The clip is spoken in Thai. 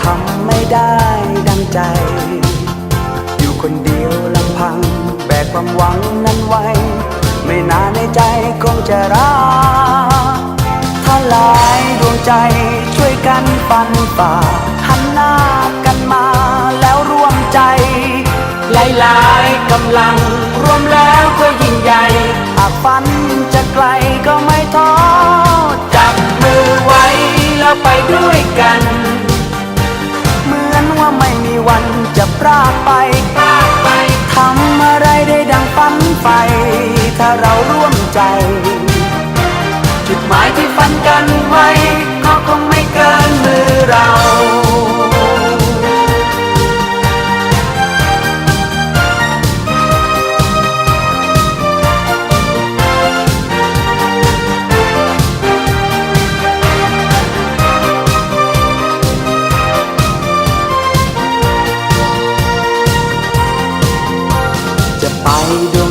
ทำไม่ได้ดังใจ อยู่คนเดียวลำพัง แบกความหวังนั้นไว้ ไม่นานในใจคงจะรักถ้าหลายดวงใจช่วยกันปันป่าหันหน้ากันมาแล้วร่วมใจ หลายๆกำลังรวมแล้วก็ยิ่งใหญ่หากฝันจะไกลก็ไม่ท้อจับมือไว้แล้วไปด้วยกัน ว่าไม่มีวันจะพรากไปทำอะไรได้ดังฝันไฟ ถ้าเราร่วมใจ จุดหมายที่ฝันกัน